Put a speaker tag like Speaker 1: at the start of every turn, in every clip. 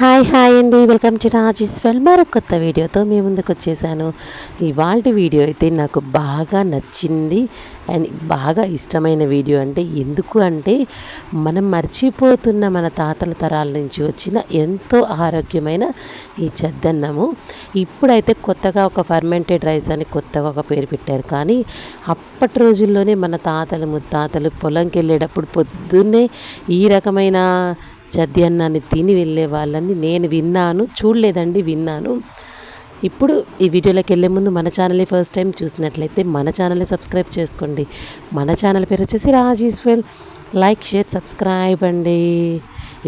Speaker 1: Hi hi అండి. Welcome to Rajeshwar మరొక కొత్త వీడియోతో మీ ముందుకు వచ్చేసాను. ఇవాళ వీడియో అయితే నాకు బాగా నచ్చింది. అండ్ బాగా ఇష్టమైన వీడియో అంటే ఎందుకు అంటే మనం మర్చిపోతున్న మన తాతల తరాల నుంచి వచ్చిన ఎంతో ఆరోగ్యమైన ఈ చెద్దన్నము. ఇప్పుడైతే కొత్తగా ఒక ఫర్మెంటెడ్ రైస్ అని కొత్తగా ఒక పేరు పెట్టారు. కానీ అప్పటి రోజుల్లోనే మన తాతలు ముత్తాతలు పొలంకి వెళ్ళేటప్పుడు పొద్దున్నే ఈ రకమైన చద్యన్నాన్ని తిని వెళ్ళే వాళ్ళని నేను విన్నాను చూడలేదండి విన్నాను. ఇప్పుడు ఈ వీడియోలోకి వెళ్ళే ముందు మన ఛానల్ని ఫస్ట్ టైం చూసినట్లయితే మన ఛానల్ని సబ్స్క్రైబ్ చేసుకోండి. మన ఛానల్ పేరు వచ్చేసి రాజీశ్వర్. లైక్ షేర్ సబ్స్క్రైబ్ అండి.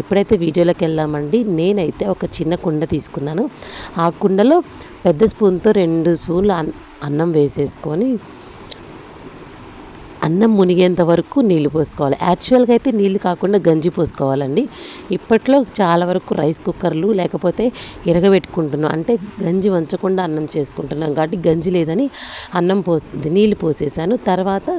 Speaker 1: ఇప్పుడైతే వీడియోలోకి వెళ్దామండి. నేనైతే ఒక చిన్న కుండ తీసుకున్నాను. ఆ కుండలో పెద్ద స్పూన్తో రెండు స్పూన్లు అన్నం వేసేసుకొని అన్నం మునిగేంత వరకు నీళ్ళు పోసుకోవాలి. యాక్చువల్గా అయితే నీళ్ళు కాకుండా గంజి పోసుకోవాలండి. ఇప్పట్లో చాలా వరకు రైస్ కుక్కర్లు లేకపోతే ఇరగబెట్టుకుంటున్నాం. అంటే గంజి వంచకుండా అన్నం చేసుకుంటున్నాం కాబట్టి గంజి లేదని అన్నం పోస్తుంది. నీళ్ళు పోసేసాను. తర్వాత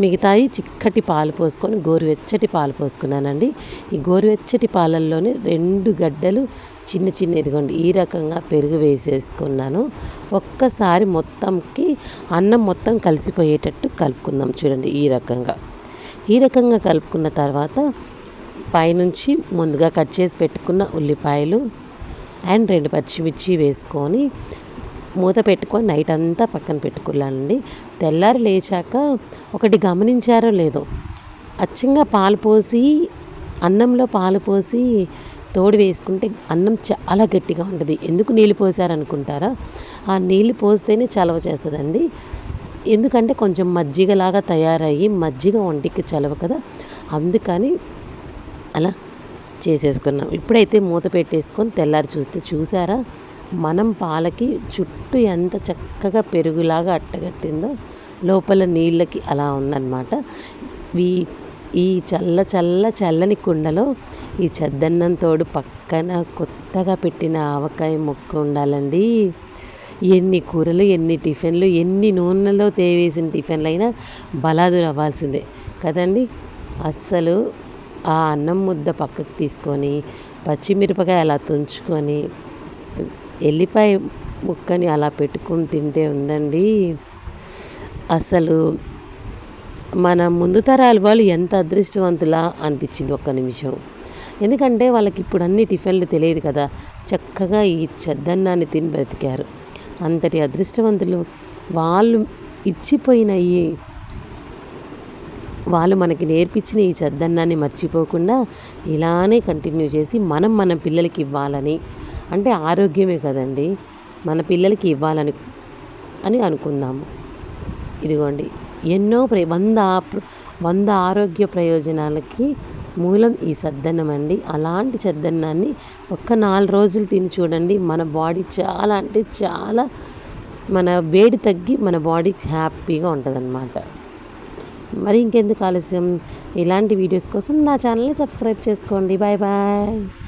Speaker 1: మిగతాయి చిక్కటి పాలు పోసుకొని గోరువెచ్చటి పాలు పోసుకున్నానండి. ఈ గోరువెచ్చటి పాలల్లోనే రెండు గడ్డలు చిన్న చిన్న ఇదిగోండి ఈ రకంగా పెరుగు వేసేసుకున్నాను. ఒక్కసారి మొత్తంకి అన్నం మొత్తం కలిసిపోయేటట్టు కలుపుకుందాం చూడండి ఈ రకంగా. ఈ రకంగా కలుపుకున్న తర్వాత పైనుంచి ముందుగా కట్ చేసి పెట్టుకున్న ఉల్లిపాయలు అండ్ రెండు పచ్చిమిర్చి వేసుకొని మూత పెట్టుకొని నైట్ అంతా పక్కన పెట్టుకున్నానండి తెల్లారి లేచాక ఒకటి గమనించారో లేదో అచ్చంగా పాలు పోసి అన్నంలో పాలు పోసి తోడు వేసుకుంటే అన్నం చాలా గట్టిగా ఉంటుంది. ఎందుకు నీళ్ళు పోసారనుకుంటారా? ఆ నీళ్ళు పోస్తేనే చలవ చేస్తుందండి. ఎందుకంటే కొంచెం మజ్జిగలాగా తయారయ్యి మజ్జిగ ఒంటికి చలవ కదా. అందుకని అలా చేసేసుకున్నాం. ఇప్పుడైతే మూత పెట్టేసుకొని తెల్లారి చూస్తే చూసారా? మనం పాలకి చుట్టూ ఎంత చక్కగా పెరుగులాగా అట్టగట్టిందో లోపల నీళ్ళకి అలా ఉందన్నమాట. ఈ ఈ చల్ల చల్ల చల్లని కుండలో ఈ చెద్దన్నం తోడు పక్కన కొత్తగా పెట్టిన ఆవకాయ ముక్క ఉండాలండి. ఎన్ని కూరలు ఎన్ని టిఫిన్లు ఎన్ని నూనెలో తేవేసిన టిఫిన్లు అయినా బలాదులు అవ్వాల్సిందే కదండి. అస్సలు ఆ అన్నం ముద్ద పక్కకు తీసుకొని పచ్చిమిరపకాయ అలా తుంచుకొని ఎల్లిపాయ ముక్కని అలా పెట్టుకొని తింటే ఉందండి. అసలు మన ముందు తరాల వాళ్ళు ఎంత అదృష్టవంతులా అనిపించింది ఒక్క నిమిషం. ఎందుకంటే వాళ్ళకి ఇప్పుడు అన్ని టిఫిన్లు తెలియదు కదా. చక్కగా ఈ చెద్దన్నాన్ని తిని బ్రతికారు. అంతటి అదృష్టవంతులు వాళ్ళు ఇచ్చిపోయిన ఈ వాళ్ళు మనకి నేర్పించిన ఈ చెద్దన్నాన్ని మర్చిపోకుండా ఇలానే కంటిన్యూ చేసి మనం మన పిల్లలకి ఇవ్వాలని అంటే ఆరోగ్యమే కదండి. మన పిల్లలకి ఇవ్వాలని అని అనుకుందాము. ఇదిగోండి ఎన్నో ప్ర వంద వంద ఆరోగ్య ప్రయోజనాలకి మూలం ఈ సద్దన్నం అండి. అలాంటి సద్దన్నాన్ని ఒక్క నాలుగు రోజులు తిని చూడండి. మన బాడీ చాలా అంటే చాలా మన వేడి తగ్గి మన బాడీ హ్యాపీగా ఉంటుందన్నమాట. మరి ఇంకెందుకు ఆలస్యం? ఇలాంటి వీడియోస్ కోసం నా ఛానల్ని సబ్స్క్రైబ్ చేసుకోండి. Bye bye.